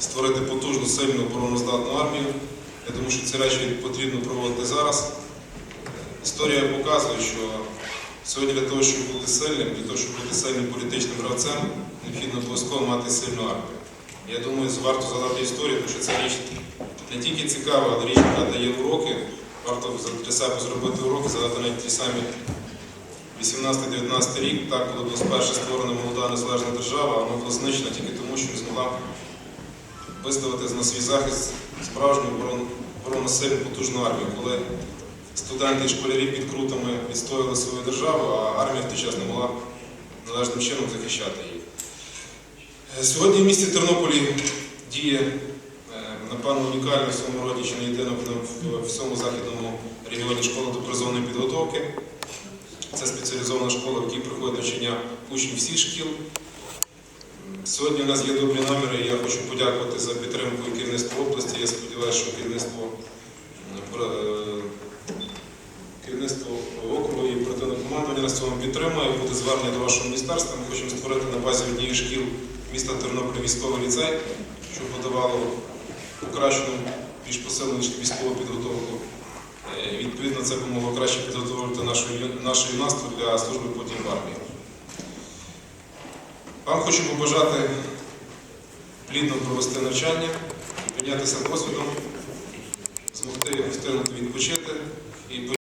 створити потужну, сильну обороноздатну армію. Я думаю, що ці речі потрібно проводити зараз. Історія показує, що сьогодні для того, щоб бути сильним, для того, щоб бути сильним політичним гравцем, необхідно обов'язково мати сильну армію. Я думаю, варто згадати історію, тому що ця річ не тільки цікава, але річ, яка дає уроки. Варто для себе зробити уроки, задати навіть ті самі 18-19 рік, так, коли була вперше створена молода незалежна держава, вона була знищена тільки тому, що не змогла виставити на свій захист справжню оборон- оборонно-сильну потужну армію, коли студенти і школярі під крутами відстояли свою державу, а армія в той час не могла належним чином захищати її. Е, Сьогодні в місті Тернополі діє, е, напевно, унікальна в своєму роді, чи не єдина в- всьому західному регіоні школа допризовної підготовки. Це спеціалізована школа, в якій проходить навчання учнів всіх шкіл. Сьогодні у нас є добрі наміри, і я хочу подякувати за підтримку керівництва області. Я сподіваюся, що керівництво, е, е, керівництво округу і оперативне командування нас цьому підтримує. Буде звернення до вашого міністерства. Ми хочемо створити на базі однієї шкіл міста Тернополя військовий ліцей, щоб подавало покращену, більш посилену військову підготовку. Е, Відповідно, це допомогло краще підготувати наше, ю- наше юнацтво для служби потім в армії. Вам хочу побажати плідно провести навчання, піднятися досвідом, змогти встигнути відпочити і